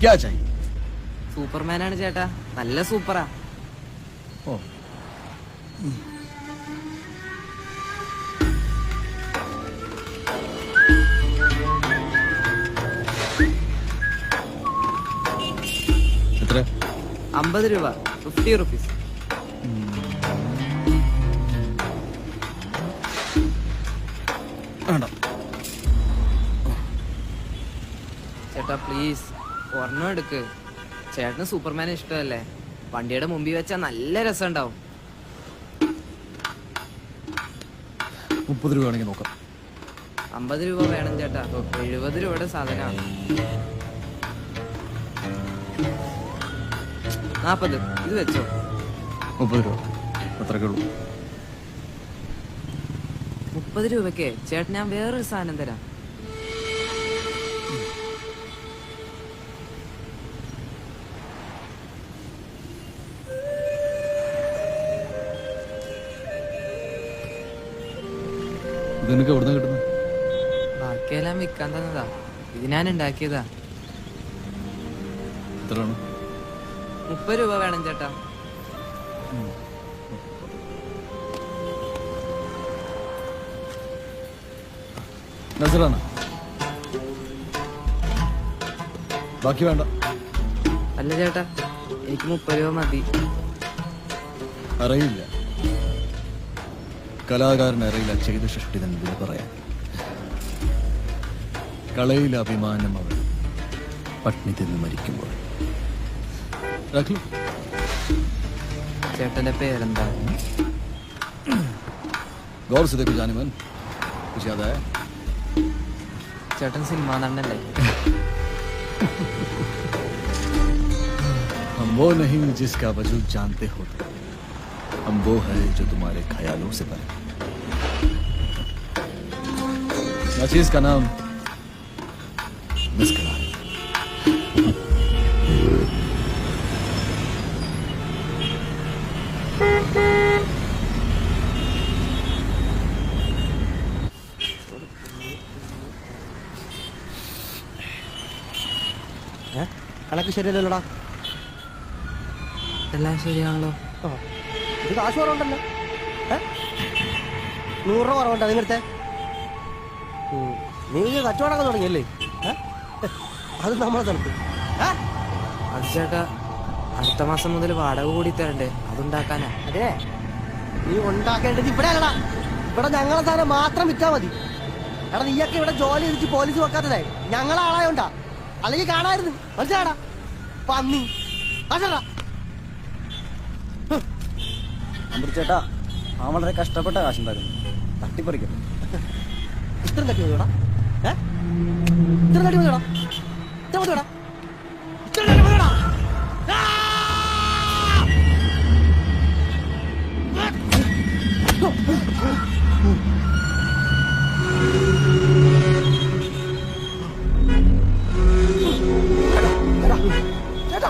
क्या चाहिए സൂപ്പർമാനാണ് ചേട്ടാ നല്ല സൂപ്പറാ ओ എത്ര അമ്പത് രൂപ ഫിഫ്റ്റി റുപ്പീസ് വേണ്ട ചേട്ടാ പ്ലീസ് ഒരെണ്ണം എടുക്ക്. ചേട്ടന് സൂപ്പർമാനെ ഇഷ്ടമല്ലേ? വണ്ടിയുടെ മുമ്പിൽ വെച്ചാൽ നല്ല രസം ഉണ്ടാവും മുപ്പത് രൂപ ആണെങ്കിൽ നോക്കാം. അമ്പത് രൂപ വേണം ചേട്ടാ. എഴുപത് രൂപയുടെ സാധനമാണ്. നാപ്പത്. ഇത് വെച്ചോ. മുപ്പത് രൂപ. അത്രക്കേ ഉള്ളൂ. മുപ്പത് രൂപയ്ക്ക് ചേട്ടൻ ഞാൻ വേറൊരു സാധനം തരാം. നിനക്ക് എവിടുന്ന് കിട്ടുന്നത് ബാക്കിയെല്ലാം വിൽക്കാൻ തന്നതാ. ഇത് ഞാൻ ഉണ്ടാക്കിയതാ. എത്രയാണ്? മുപ്പത് രൂപ വേണം ചേട്ടാ. നസറാണ്. ബാക്കി വേണ്ട. അല്ല ചേട്ടാ എനിക്ക് മുപ്പത് രൂപ മതി. അറിയില്ല. കലാകാരൻ അറിയില്ല ചെയ്ത സൃഷ്ടി തന്നെ പറയാൻ കളയിലെ അഭിമാനം അവൻ പട്ടിണി തിന്ന് മരിക്കുമ്പോൾ രാഖലു, ചേട്ടന്റെ പേരെന്താ गौर से देखो जाने मन कुछ याद आया ചേട്ടൻ സിനിമ നടനല്ലേ हम वो नहीं जिसका वजूद जानते हो तुम। हम वो है जो तुम्हारे ख्यालों से परे नाचीज का नाम मुस्कुरा ഏ? കണക്ക് ശരിയല്ലല്ലോടാ എല്ലാം ശരിയാണല്ലോ ആ. ഇത് കാശ് കുറവുണ്ടല്ലോ ഏ? നൂറ് രൂപ കുറവുണ്ടോ നിങ്ങടുത്തെ നീ കച്ചവടമൊക്കെ തുടങ്ങിയല്ലേ? അത് നമ്മളെ തണുപ്പ് അത് ചേട്ടാ അടുത്ത മാസം മുതൽ വാടക കൂടി തരണ്ടേ? അതുണ്ടാക്കാനാ. അതെ. നീ ഉണ്ടാക്കേണ്ടത് ഇവിടെ അല്ലടാ. ഇവിടെ ഞങ്ങളെ സാധനം മാത്രം വിറ്റാ മതി. എടാ നീയൊക്കെ ഇവിടെ ജോലി ചെയ്തിട്ട് പോലീസ് വെക്കാത്തതേ. ഞങ്ങളെ ആളായോണ്ടാ. അല്ലെങ്കിൽ കാണായിരുന്നു മനസ്സിലാടാ പന്നി. മനസ്സിലാ ചേട്ടാ ആ വളരെ കഷ്ടപ്പെട്ട കാശുണ്ടാക്കുന്നു. തട്ടിപ്പറിക്കണം ഇത്രയും തട്ടി മതിയോടാ? ഏ? ഇത്രയും തട്ടി മതിയോടാ? ഇത്ര മതിയോടാ? ഇത്ര തട്ടി മതിയോടാ? ചേട്ടാ ചേട്ടാ.